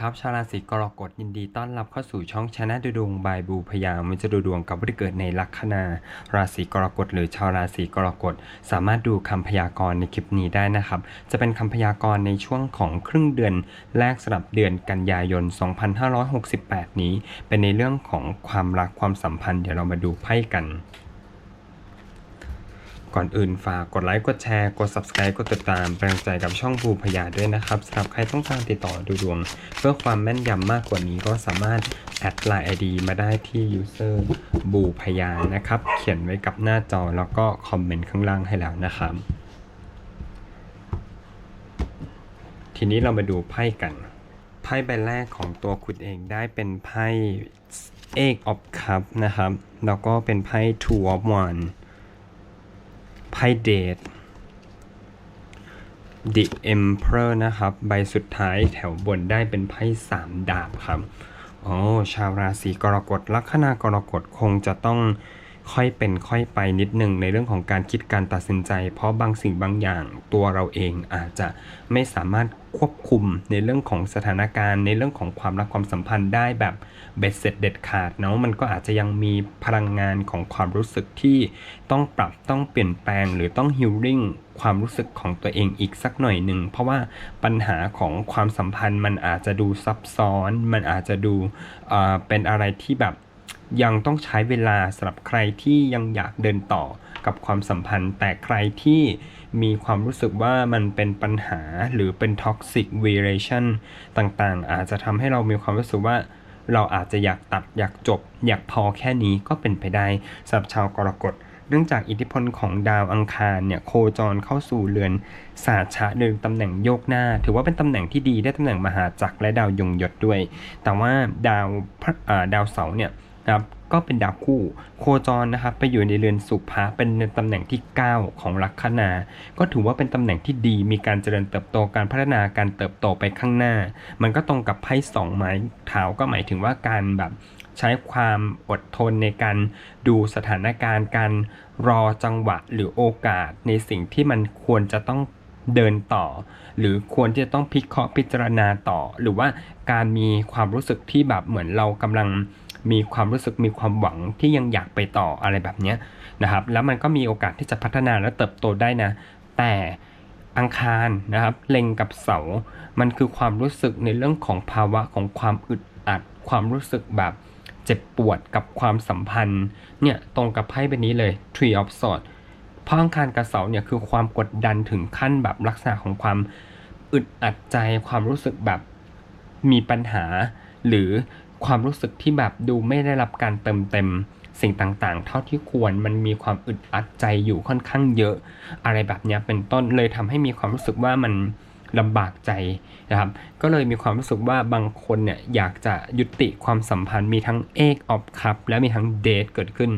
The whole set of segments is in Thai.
ครับชาวราศีกรกฎยินดีต้อนรับเข้าสู่ช่องชนะดูดวงบายบูพยามิจะดูดวงกับผู้ที่เกิดในลัคนา ราศีกรกฎหรือชาวราศีกรกฎสามารถดูคำพยากรณ์ในคลิปนี้ได้นะครับ จะเป็นคำพยากรณ์ในช่วงของครึ่งเดือนแรกสำหรับเดือนกันยายน 2568 นี้ เป็นในเรื่องของความรักความสัมพันธ์เดี๋ยวเรามาดูไพ่กัน ก่อนอื่นฝากกดไลค์ กดแชร์ กด subscribe กดติดตามเป็นกำลังใจกับช่องบูพยาด้วยนะครับสำหรับใครต้องการติดต่อดูดวง เพื่อความแม่นยำมากกว่านี้ก็สามารถแอดไลน์ ID มาได้ที่ user บูพยานะครับ เขียนไว้กับหน้าจอแล้วก็คอมเมนต์ข้างล่างให้แล้วนะครับ ทีนี้เรามาดูไพ่กัน ไพ่ใบแรกของตัวคุณเองได้เป็นไพ่ Eight of Cup นะครับ แล้วก็เป็นไพ่ Two of One ไพ่เดท The Emperor นะครับ ใบสุดท้ายแถวบนได้เป็นไพ่สามดาบครับ โอ้ ชาวราศีกรกฎลัคนากรกฎคงจะต้อง ค่อยเป็นค่อยไปนิดหนึ่งในเรื่องของการคิดการตัดสินใจ เพราะบางสิ่งบางอย่างตัวเราเองอาจจะไม่สามารถควบคุมในเรื่องของสถานการณ์ ในเรื่องของความรักความสัมพันธ์ได้แบบเบ็ดเสร็จเด็ดขาดเนาะมันก็อาจจะยังมีพลังงานของความรู้สึกที่ต้องปรับต้องเปลี่ยนแปลงหรือต้องฮิลลิ่งความรู้สึกของตัวเองอีกสักหน่อยหนึ่งเพราะว่าปัญหาของความสัมพันธ์มันอาจจะดูซับซ้อน มันอาจจะดูเเป็นอะไรที่แบบ ยังต้องใช้เวลาสำหรับใครที่ยังอยากเดินต่อกับความสัมพันธ์ แต่ใครที่มีความรู้สึกว่ามันเป็นปัญหาหรือเป็น toxic relation ต่างๆ อาจจะทำให้เรามีความรู้สึกว่าเราอาจจะอยากตัดอยากจบ อยากพอแค่นี้ก็เป็นไปได้สำหรับชาวกรกฎเนื่องจากอิทธิพลของดาวอังคารเนี่ยโคจรเข้าสู่เรือนสาชะเดินตำแหน่งโยกหน้า ถือว่าเป็นตำแหน่งที่ดีได้ตำแหน่งมหาจักรและดาวยงยศด้วย แต่ว่าดาวดาวเสาร์เนี่ย นะครับก็เป็นดาวคู่ โคจรนะครับไปอยู่ในเรือนสุภะเป็นในตำแหน่งที่ 9 ของลัคนา ก็ถือว่าเป็นตำแหน่งที่ดีมีการเจริญเติบโตการพัฒนาการเติบโตไปข้างหน้า มันก็ตรงกับไพ่สองไม้เท้าก็หมายถึงว่าการแบบใช้ความอดทนในการดูสถานการณ์ การรอจังหวะหรือโอกาสในสิ่งที่มันควรจะต้องเดินต่อ หรือควรที่จะต้องพิเคราะห์พิจารณาต่อ หรือว่าการมีความรู้สึกที่แบบเหมือนเรากำลัง มีความรู้สึกมีความหวังที่ยังอยากไปต่ออะไรแบบนี้นะครับ แล้วมันก็มีโอกาสที่จะพัฒนาและเติบโตได้นะ แต่อังคารนะครับเล็งกับเสา มันคือความรู้สึกในเรื่องของภาวะของความอึดอัด ความรู้สึกแบบเจ็บปวดกับความสัมพันธ์เนี่ยตรงกับไพ่ใบนี้เลย Tree of Swords พราะอังคารกับเสาเนี่ยคือความกดดันถึงขั้นแบบลักษณะของความอึดอัดใจ ความรู้สึกแบบมีปัญหา หรือ ความรู้สึกที่แบบดูไม่ได้รับการเติมเต็มสิ่งต่างๆ เท่าที่ควรมันมีความอึดอัดใจอยู่ค่อนข้างเยอะ อะไรแบบนี้เป็นต้นเลยทำให้มีความรู้สึกว่ามันลำบากใจนะครับก็เลยมีความรู้สึกว่าบางคนเนี่ยอยากจะยุติความสัมพันธ์มีทั้งเอกออฟคัพและมีทั้งเดทเกิดขึ้น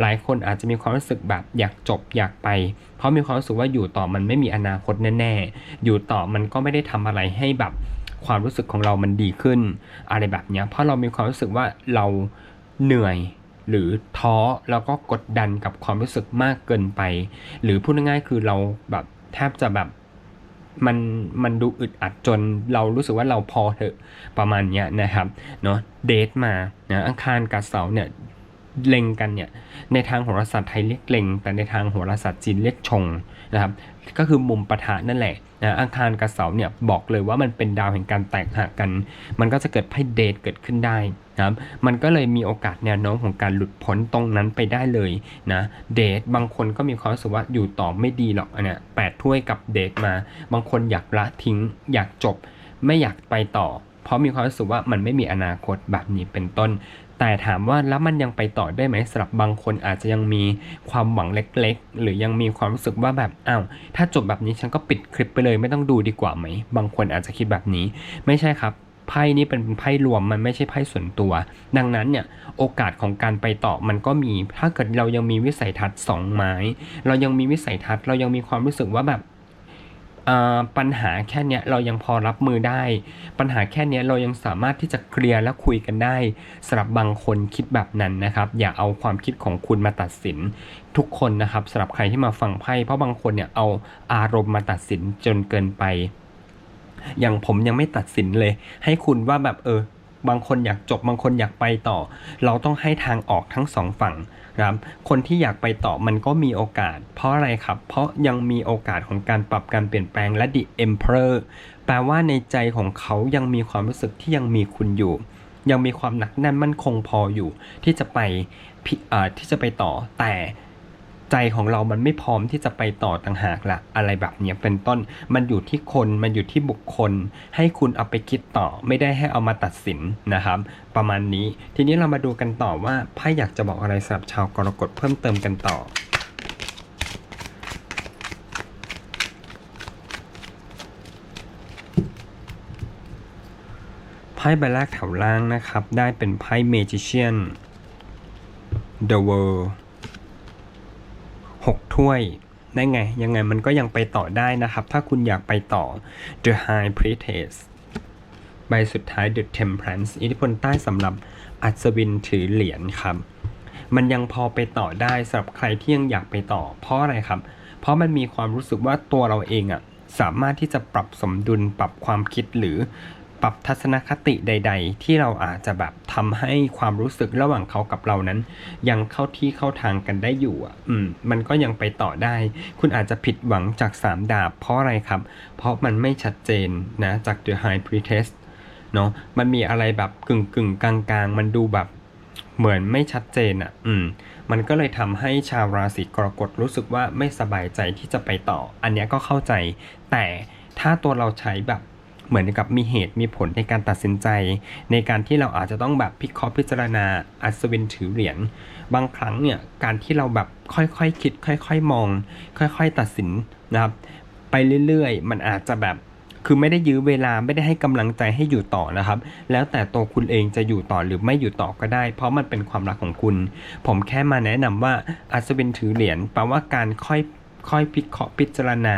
หลายคนอาจจะมีความรู้สึกแบบอยากจบอยากไป เพราะมีความรู้สึกว่าอยู่ต่อมันไม่มีอนาคตแน่ๆ อยู่ต่อมันก็ไม่ได้ทำอะไรให้แบบ ความรู้สึกของเรามันดีขึ้น อะไรแบบนี้เพราะเรามีความรู้สึกว่าเราเหนื่อยหรือท้อแล้วก็กดดันกับความรู้สึกมากเกินไป หรือพูดง่ายๆคือเราแบบแทบจะแบบมันมันดูอึดอัดจนเรารู้สึกว่าเราพอเถอะประมาณเนี้ยนะครับเนาะเดทมานะอังคารกับเสาร์เนี่ยเล็งกันเนี่ยในทางโหราศาสตร์ไทยเรียกเล็ง แต่ในทางโหราศาสตร์จีนเรียกชงนะครับก็คือมุมปะทะนั่นแหละ นะอังคารกับเสาเนี่ยบอกเลยว่ามันเป็นดาวแห่งการแตกหักกัน มันก็จะเกิดไพ่เดทเกิดขึ้นได้นะครับมันก็เลยมีโอกาสแนวโน้มของการหลุดพ้นตรงนั้นไปได้เลยนะเดทบางคนก็มีความรู้สึกว่าอยู่ต่อไม่ดีหรอกอันเนี้ยแปดถ้วยกับเดทมา บางคนอยากละทิ้ง อยากจบ ไม่อยากไปต่อ เพราะมีความรู้สึกว่ามันไม่มีอนาคตแบบนี้เป็นต้น แต่ถามว่าแล้วมันยังไปต่อได้ไหมสำหรับบางคนอาจจะยังมีความหวังเล็ก ๆ หรือยังมีความรู้สึกว่าแบบอ้าวถ้าจบแบบนี้ฉันก็ปิดคลิปไปเลยไม่ต้องดูดีกว่าไหม บางคนอาจจะคิดแบบนี้ ไม่ใช่ครับไพ่นี้เป็นไพ่รวมมันไม่ใช่ไพ่ส่วนตัว ดังนั้นเนี่ยโอกาสของการไปต่อมันก็มี ถ้าเกิดเรายังมีวิสัยทัศน์สองไม้ เรายังมีวิสัยทัศน์เรายังมีความรู้สึกว่าแบบ ปัญหาแค่เนี้ยเรายังพอรับมือได้ ปัญหาแค่เนี้ยเรายังสามารถที่จะเคลียร์และคุยกันได้สำหรับบางคนคิดแบบนั้นนะครับ อย่าเอาความคิดของคุณมาตัดสินทุกคนนะครับสำหรับใครที่มาฟังไพ่เพราะบางคนเนี่ยเอาอารมณ์มาตัดสินจนเกินไปอย่างผมยังไม่ตัดสินเลย ให้คุณว่าแบบเออ บางคนอยากจบบางคนอยากไปต่อ เราต้องให้ทางออกทั้งสองฝั่งครับคนที่อยากไปต่อมันก็มีโอกาส เพราะอะไรครับ เพราะยังมีโอกาสของการปรับการเปลี่ยนแปลงและ the emperor แปลว่าในใจของเขายังมีความรู้สึกที่ยังมีคุณอยู่ ยังมีความหนักแน่นมั่นคงพออยู่ ที่จะไปที่จะไปต่อแต่ ใจของเรามันไม่พร้อมที่จะไปต่อต่างหากละอะไรแบบนี้เป็นต้นมันอยู่ที่คนมันอยู่ที่บุคคล ให้คุณเอาไปคิดต่อไม่ได้ให้เอามาตัดสินนะครับ ประมาณนี้ทีนี้เรามาดูกันต่อว่าไพ่อยากจะบอกอะไรสำหรับชาวกรกฎเพิ่มเติมกันต่อไพ่ใบแรกแถวล่างนะครับ ได้เป็นไพ่ Magician The World หก ถ้วยได้ไง ยังไงมันก็ยังไปต่อได้นะครับ ถ้าคุณอยากไปต่อ The High Priestess ใบสุดท้าย The Temperance อิทธิพลใต้สำหรับอัศวินถือเหรียญครับ มันยังพอไปต่อได้สำหรับใครที่ยังอยากไปต่อ เพราะอะไรครับ เพราะมันมีความรู้สึกว่าตัวเราเองอะสามารถที่จะปรับสมดุลปรับความคิดหรือ ปรับทัศนคติใด ๆ ที่เราอาจจะแบบทำให้ความรู้สึกระหว่างเขากับเรานั้น ยังเข้าที่เข้าทางกันได้อยู่อะอืมมันก็ยังไปต่อได้ คุณอาจจะผิดหวังจากสามดาบ เพราะอะไรครับ เพราะมันไม่ชัดเจนนะจาก The High Priestess เนาะมันมีอะไรแบบกึ่งกึ่งๆกลางๆมันดูแบบเหมือนไม่ชัดเจนอะ อืม มันก็เลยทำให้ชาวราศีกรกฎรู้สึกว่าไม่สบายใจที่จะไปต่อ อันเนี้ยก็เข้าใจ แต่ถ้าตัวเราใช้แบบ เหมือนกับมีเหตุมีผลในการตัดสินใจ ในการที่เราอาจจะต้องแบบพิเคราะห์พิจารณาอัศวินถือเหรียญบางครั้งเนี่ยการที่เราแบบค่อยๆคคิด ค่อย ๆ มอง ค่อย ๆ ตัดสินนะครับ ไปเรื่อยๆ มันอาจจะแบบคือไม่ได้ยื้อเวลาไม่ได้ให้กำลังใจให้อยู่ต่อนะครับ แล้วแต่ตัวคุณเองจะอยู่ต่อหรือไม่อยู่ต่อก็ได้ เพราะมันเป็นความรักของคุณ ผมแค่มาแนะนำว่าอัศวินถือเหรียญแปลว่าการค่อยค่อยพิเคราะห์พิจารณา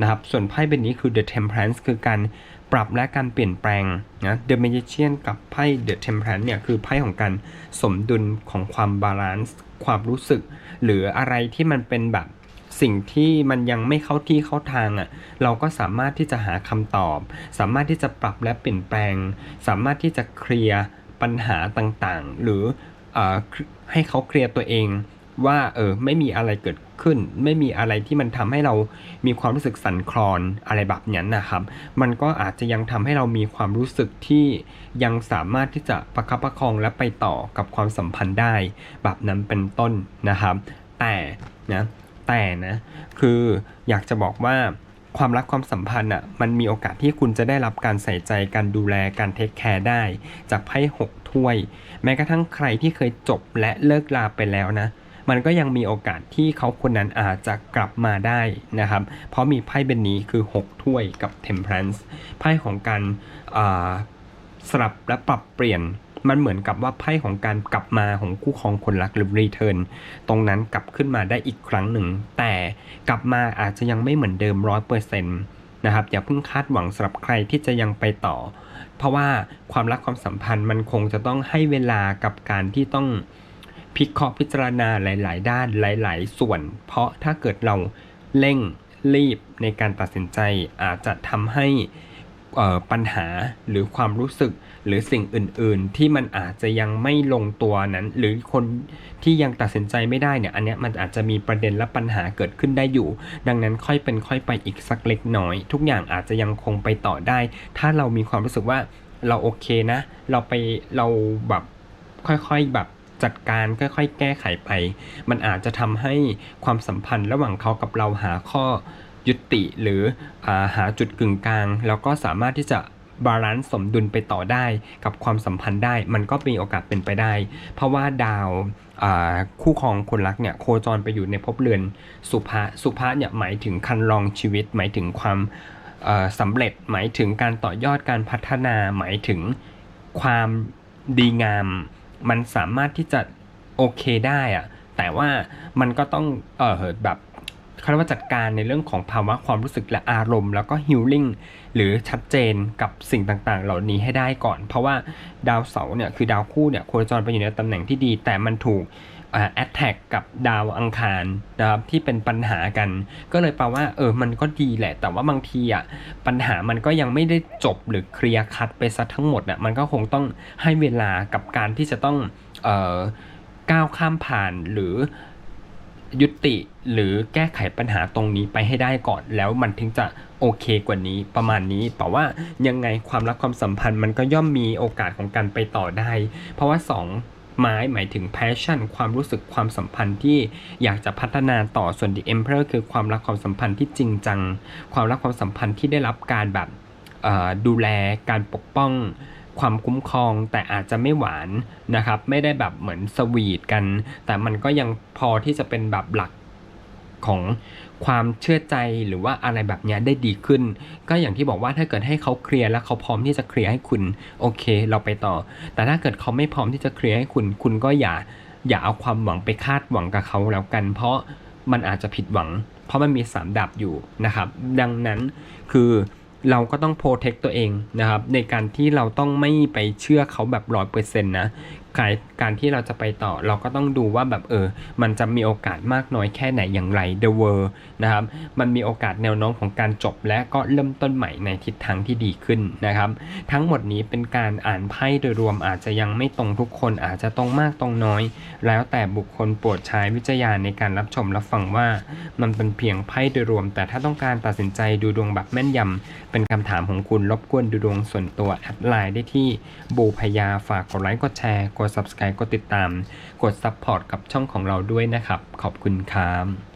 นะครับ ส่วนไพ่ใบนี้คือ the temperance คือการ ปรับและการเปลี่ยนแปลงนะ the magician กับไพ่ the temperance เนี่ยคือไพ่ของการสมดุลของความบาลานซ์ความรู้สึก หรืออะไรที่มันเป็นแบบสิ่งที่มันยังไม่เข้าที่เข้าทางอะ่ะเราก็สามารถที่จะหาคำตอบ สามารถที่จะปรับและเปลี่ยนแปลง สามารถที่จะเคลียร์ปัญหาต่างๆ หรือเออให้เขาเคลียร์ตัวเอง ว่าเออไม่มีอะไรเกิดขึ้น ไม่มีอะไรที่มันทำให้เรามีความรู้สึกสั่นคลอนอะไรแบบนั้นนะครับ มันก็อาจจะยังทำให้เรามีความรู้สึกที่ยังสามารถที่จะประคับประคองและไปต่อกับความสัมพันธ์ได้แบบนั้นเป็นต้นนะครับ แต่นะแต่นะคืออยากจะบอกว่าความรักความสัมพันธ์อะมันมีโอกาสที่คุณจะได้รับการใส่ใจการดูแลการเทคแคร์ได้ จากไพ่หกถ้วย แม้กระทั่งใครที่เคยจบและเลิกลาไปแล้วนะ มันก็ยังมีโอกาสที่เขาคนนั้นอาจจะกลับมาได้นะครับ เพราะมีไพ่เบนนี้คือ 6 ถ้วยกับ Temperance ไพ่ของการสลับและปรับเปลี่ยนมันเหมือนกับว่าไพ่ของการกลับมาของคู่ครองคนรักหรือ return ตรงนั้นกลับขึ้นมาได้อีกครั้งหนึ่ง แต่กลับมาอาจจะยังไม่เหมือนเดิมร้อยเปอร์เซ็นต์นะครับอย่าเพิ่งคาดหวังสำหรับใครที่จะยังไปต่อ เพราะว่าความรักความสัมพันธ์มันคงจะต้องให้เวลากับการที่ต้อง พิเคราะห์พิจารณาหลาย ๆ ด้านหลาย ๆ ส่วน เพราะถ้าเกิดเราเร่งรีบในการตัดสินใจอาจจะทำให้ปัญหาหรือความรู้สึกหรือสิ่งอื่น ๆ ที่มันอาจจะยังไม่ลงตัวนั้น หรือคนที่ยังตัดสินใจไม่ได้เนี่ยอันนี้มันอาจจะมีประเด็นและปัญหาเกิดขึ้นได้อยู่ ดังนั้นค่อยเป็นค่อยไปอีกสักเล็กน้อย ทุกอย่างอาจจะยังคงไปต่อได้ ถ้าเรามีความรู้สึกว่าเราโอเคนะ เราไปเราแบบค่อยๆแบบ จัดการค่อยๆ แก้ไขไป มันอาจจะทำให้ความสัมพันธ์ระหว่างเขากับเราหาข้อยุติหรืออหาจุดกึ่งกลาง แล้วก็สามารถที่จะบาลานซ์สมดุลไปต่อได้กับความสัมพันธ์ได้ มันก็มีโอกาสเป็นไปได้ เพราะว่าดาวคู่ครองคนรักเนี่ยโคจรไปอยู่ในภพเรือนสุภาสุภาเนี่ยหมายถึงคันลองชีวิต หมายถึงความสำเร็จหมายถึงการต่อยอดการพัฒนาหมายถึงความดีงาม มันสามารถที่จะโอเคได้อะแต่ว่ามันก็ต้องเออแบบเขาเรียกว่าจัดการในเรื่องของภาวะความรู้สึกและอารมณ์ แล้วก็ฮิลลิ่งหรือชัดเจนกับสิ่งต่างๆ เหล่านี้ให้ได้ก่อน เพราะว่าดาวเสาร์เนี่ยคือดาวคู่เนี่ยโคจรไปอยู่ในตำแหน่งที่ดี แต่มันถูก แอตแทกกับดาวอังคารนะครับที่เป็นปัญหากัน ก็เลยแปลว่าเออมันก็ดีแหละ แต่ว่าบางทีอะปัญหามันก็ยังไม่ได้จบหรือเคลียร์คัดไปซะทั้งหมดอะมันก็คงต้องให้เวลากับการที่จะต้องเออก้าวข้ามผ่านหรือยุติหรือแก้ไขปัญหาตรงนี้ไปให้ได้ก่อนแล้วมันถึงจะโอเคกว่านี้ประมาณนี้แต่ว่ายังไงความรักความสัมพันธ์มันก็ย่อมมีโอกาสของการไปต่อได้ เพราะว่า 2 หมายหมายถึง passion ความรู้สึกความสัมพันธ์ที่อยากจะพัฒนาต่อส่วน the emperor คือความรักความสัมพันธ์ที่จริงจัง ความรักความสัมพันธ์ที่ได้รับการแบบดูแลการปกป้องความคุ้มครองแต่อาจจะไม่หวานนะครับ ไม่ได้แบบเหมือนสวีทกัน แต่มันก็ยังพอที่จะเป็นแบบหลัก ของความเชื่อใจหรือว่าอะไรแบบนี้ได้ดีขึ้น ก็อย่างที่บอกว่าถ้าเกิดให้เขาเคลียร์แล้วเขาพร้อมที่จะเคลียร์ให้คุณโอเค เราไปต่อ แต่ถ้าเกิดเขาไม่พร้อมที่จะเคลียร์ให้คุณ คุณก็อย่าอย่าเอาความหวังไปคาดหวังกับเขาแล้วกัน เพราะมันอาจจะผิดหวัง เพราะมันมีสามดับอยู่นะครับ ดังนั้นคือเราก็ต้องโปรเทคตัวเองนะครับในการที่เราต้องไม่ไปเชื่อเขาแบบร้อยเปอร์เซ็นต์นะ การการที่เราจะไปต่อเราก็ต้องดูว่าแบบเออ มันจะมีโอกาสมากน้อยแค่ไหนอย่างไร The World นะครับ มันมีโอกาสแนวโน้มของการจบและก็เริ่มต้นใหม่ในทิศทางที่ดีขึ้นนะครับ ทั้งหมดนี้เป็นการอ่านไพ่โดยรวมอาจจะยังไม่ตรงทุกคนอาจจะตรงมากตรงน้อย แล้วแต่บุคคลโปรดใช้วิจารณญาณในการรับชมรับฟังว่า มันเป็นเพียงไพ่โดยรวม แต่ถ้าต้องการตัดสินใจดูดวงแบบแม่นยำเป็นคำถามของคุณรบกวนดูดวงส่วนตัวแอดไลน์ได้ที่บูพยาฝากกดไลค์กดแชร์กด subscribe กดติดตาม กด support กับช่องของเราด้วยนะครับ ขอบคุณครับ